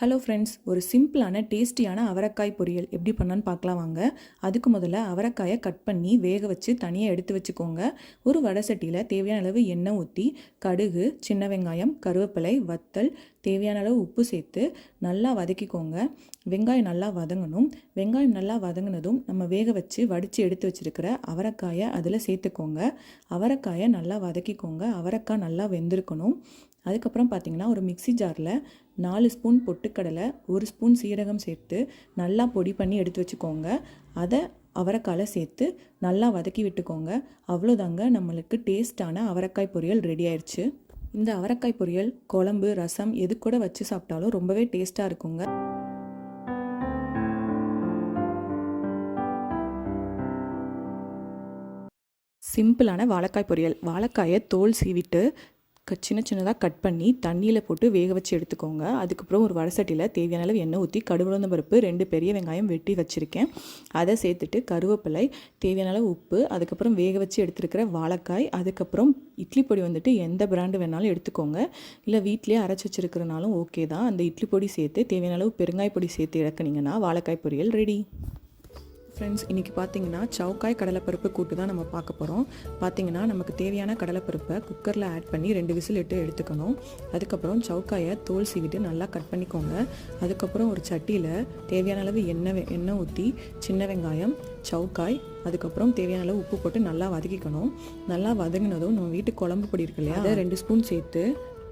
Hello friends ஒரு சிம்பிளான டேஸ்டியான அவரைக்காய் பொரியல். எப்படி பண்ணான்னு பார்க்கலாம் வாங்க. அதுக்கு முதல்ல அவரைக்காயை கட் பண்ணி வேக வச்சு தனியாக எடுத்து வச்சுக்கோங்க. ஒரு வடை சட்டியில் தேவையான அளவு எண்ணெய் ஊற்றி கடுகு சின்ன வெங்காயம் கருவேப்பிலை வத்தல் தேவையான அளவு உப்பு சேர்த்து நல்லா வதக்கிக்கோங்க. வெங்காயம் நல்லா வதங்கணும். வெங்காயம் நல்லா வதங்கினதும் நம்ம வேக வச்சு வடித்து எடுத்து வச்சுருக்கிற அவரைக்காயை அதில் சேர்த்துக்கோங்க. அவரைக்காயை நல்லா வதக்கிக்கோங்க. அவரைக்காய் நல்லா வெந்திருக்கணும். அதுக்கப்புறம் பார்த்திங்கன்னா ஒரு மிக்சி ஜாரில் நாலு ஸ்பூன் பொட்டுக்கடலை ஒரு ஸ்பூன் சீரகம் சேர்த்து நல்லா பொடி பண்ணி எடுத்து வச்சுக்கோங்க. அதை அவரைக்காயில் சேர்த்து நல்லா வதக்கி விட்டுக்கோங்க. அவ்வளோதாங்க நம்மளுக்கு டேஸ்ட்டான அவரைக்காய் பொரியல் ரெடி ஆயிடுச்சு. இந்த அவரைக்காய் பொரியல் குழம்பு ரசம் எது கூட வச்சு சாப்பிட்டாலும் ரொம்பவே டேஸ்ட்டாக இருக்குங்க. சிம்பிளான வாழைக்காய் பொரியல். வாழைக்காயை தோல் சீவிட்டு சின்ன சின்னதாக கட் பண்ணி தண்ணியில் போட்டு வேக வச்சு எடுத்துக்கோங்க. அதுக்கப்புறம் ஒரு வடசட்டியில் தேவையான அளவு எண்ணெய் ஊற்றி கடுகுலந்த பருப்பு ரெண்டு பெரிய வெங்காயம் வெட்டி வச்சுருக்கேன். அதை சேர்த்துட்டு கருவேப்பிலை தேவையான அளவு உப்பு அதுக்கப்புறம் வேக வச்சு எடுத்துருக்கிற வாழைக்காய் அதுக்கப்புறம் இட்லி பொடி வந்துட்டு எந்த பிராண்டு வேணாலும் எடுத்துக்கோங்க. இல்லை வீட்லேயே அரைச்சி வச்சுருக்கிறனாலும் ஓகே தான். அந்த இட்லி பொடி சேர்த்து தேவையான அளவு பெருங்காய் பொடி சேர்த்து இறக்குனீங்கன்னா வாழைக்காய் பொரியல் ரெடி ஃப்ரெண்ட்ஸ் இன்றைக்கி பார்த்தீங்கன்னா சவுக்காய் கடலைப்பருப்பு கூட்டு தான் நம்ம பார்க்க போகிறோம் பார்த்தீங்கன்னா நமக்கு தேவையான கடலைப்பருப்பை குக்கரில் ஆட் பண்ணி ரெண்டு விசில் இட்டு எடுத்துக்கணும். அதுக்கப்புறம் சவுக்காயை தோல் சீவிட்டு நல்லா கட் பண்ணிக்கோங்க. அதுக்கப்புறம் ஒரு சட்டியில் தேவையான அளவு எண்ணெய் எண்ணெய் ஊற்றி சின்ன வெங்காயம் சவுக்காய் அதுக்கப்புறம் தேவையான அளவு உப்பு போட்டு நல்லா வதக்கிக்கணும். நல்லா வதங்கினதும் நம்ம வீட்டு குழம்பு பொடி இருக்கு இல்லையா அதை ரெண்டு ஸ்பூன் சேர்த்து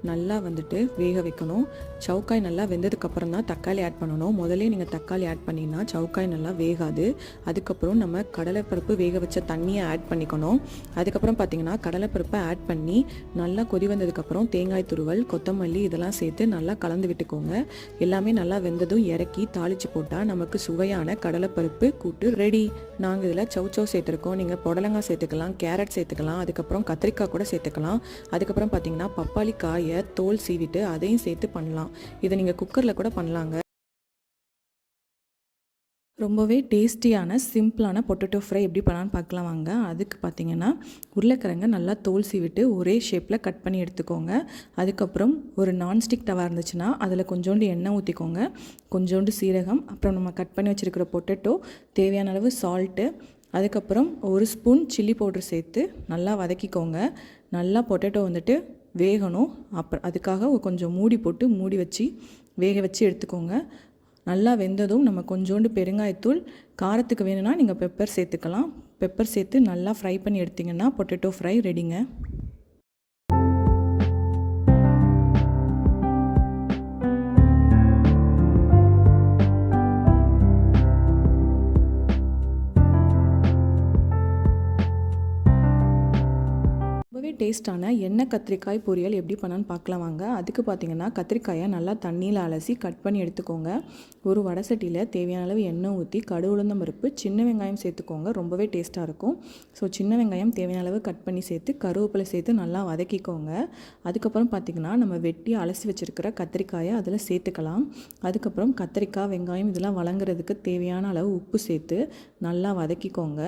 நல்லா வந்துட்டு வேக வைக்கணும். சவுக்காய் நல்லா வெந்ததுக்கப்புறம் தான் தக்காளி ஆட் பண்ணணும். முதலே நீங்கள் தக்காளி ஆட் பண்ணிங்கன்னா சவுக்காய் நல்லா வேகாது. அதுக்கப்புறம் நம்ம கடலைப்பருப்பு வேக வச்ச தண்ணியை ஆட் பண்ணிக்கணும். அதுக்கப்புறம் பார்த்திங்கன்னா கடலைப்பருப்பை ஆட் பண்ணி நல்லா கொதி வந்ததுக்கப்புறம் தேங்காய் துருவல் கொத்தமல்லி இதெல்லாம் சேர்த்து நல்லா கலந்து விட்டுக்கோங்க. எல்லாமே நல்லா வெந்ததும் இறக்கி தாளித்து போட்டால் நமக்கு சுவையான கடலைப்பருப்பு கூட்டு ரெடி நாங்கள் இதில் சவுச்சோ சேர்த்துருக்கோம். நீங்கள் புடலங்காய் சேர்த்துக்கலாம் கேரட் சேர்த்துக்கலாம் அதுக்கப்புறம் கத்திரிக்காய் கூட சேர்த்துக்கலாம். அதுக்கப்புறம் பார்த்தீங்கன்னா பப்பாளி காயை தோல் சீவிட்டு அதையும் சேர்த்து பண்ணலாம். இதை நீங்கள் குக்கரில் கூட பண்ணலாங்க. ரொம்பவே டேஸ்டியான சிம்பிளான பொட்டேட்டோ ஃப்ரை எப்படி பண்ணலான்னு பார்க்கலாம் வாங்க. அதுக்கு பார்த்தீங்கன்னா உருளைக்கிழங்க நல்லா தோல் சீவிட்டு ஒரே ஷேப்பில் கட் பண்ணி எடுத்துக்கோங்க. அதுக்கப்புறம் ஒரு நான்ஸ்டிக் டவா இருந்துச்சுன்னா அதில் கொஞ்சோண்டு எண்ணெய் ஊற்றிக்கோங்க கொஞ்சோண்டு சீரகம் அப்புறம் நம்ம கட் பண்ணி வச்சுருக்கிற பொட்டேட்டோ தேவையான அளவு சால்ட்டு அதுக்கப்புறம் ஒரு ஸ்பூன் சில்லி பவுடர் சேர்த்து நல்லா வதக்கிக்கோங்க. நல்லா பொட்டேட்டோ வந்துட்டு வேகணும். அப்புறம் அதுக்காக கொஞ்சம் மூடி போட்டு மூடி வச்சு வேக வச்சு எடுத்துக்கோங்க. நல்லா வெந்ததும் நம்ம கொஞ்சோண்டு பெருங்காயத்தூள் காரத்துக்கு வேணும்னா நீங்கள் பெப்பர் சேர்த்துக்கலாம். பெப்பர் சேர்த்து நல்லா ஃப்ரை பண்ணி எடுத்திங்கன்னா பொட்டேட்டோ ஃப்ரை ரெடிங்க டேஸ்ட்டான எண்ணெய் கத்திரிக்காய் பொரியல் எப்படி பண்ணான்னு பார்க்கலாம் வாங்க. அதுக்கு பார்த்தீங்கன்னா கத்திரிக்காயை நல்லா தண்ணியில் அலசி கட் பண்ணி எடுத்துக்கோங்க. ஒரு வடை சட்டியில் தேவையான அளவு எண்ணெய் ஊற்றி கடு உளுந்தம் பருப்பு சின்ன வெங்காயம் சேர்த்துக்கோங்க. ரொம்பவே டேஸ்ட்டாக இருக்கும். ஸோ சின்ன வெங்காயம் தேவையான அளவு கட் பண்ணி சேர்த்து கருவேப்பிலை சேர்த்து நல்லா வதக்கிக்கோங்க. அதுக்கப்புறம் பார்த்திங்கன்னா நம்ம வெட்டி அலசி வச்சுருக்கிற கத்திரிக்காயை அதில் சேர்த்துக்கலாம். அதுக்கப்புறம் கத்திரிக்காய் வெங்காயம் இதெல்லாம் வழங்குறதுக்கு தேவையான அளவு உப்பு சேர்த்து நல்லா வதக்கிக்கோங்க.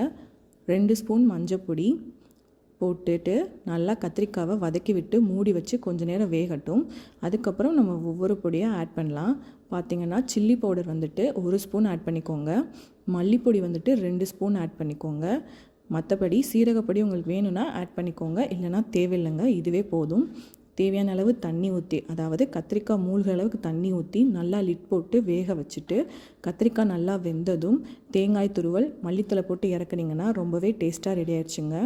ரெண்டு ஸ்பூன் மஞ்சள் பொடி போட்டுட்டு நல்லா கத்திரிக்காவை வதக்கி விட்டு மூடி வச்சு கொஞ்சம் நேரம் வேகட்டும். அதுக்கப்புறம் நம்ம ஒவ்வொரு பொடியாக ஆட் பண்ணலாம். பார்த்திங்கன்னா சில்லி பவுடர் வந்துட்டு ஒரு ஸ்பூன் ஆட் பண்ணிக்கோங்க. மல்லிப்பொடி வந்துட்டு ரெண்டு ஸ்பூன் ஆட் பண்ணிக்கோங்க. மற்றபடி சீரகப்பொடி உங்களுக்கு வேணும்னா ஆட் பண்ணிக்கோங்க. இல்லைனா தேவையில்லைங்க இதுவே போதும். தேவையான அளவு தண்ணி ஊற்றி அதாவது கத்திரிக்காய் மூழ்கிற அளவுக்கு தண்ணி ஊற்றி நல்லா லிட் போட்டு வேக வச்சுட்டு கத்திரிக்காய் நல்லா வெந்ததும் தேங்காய் துருவல் மல்லித்தலை போட்டு இறக்குனீங்கன்னா ரொம்பவே டேஸ்ட்டாக ரெடி ஆயிடுச்சுங்க.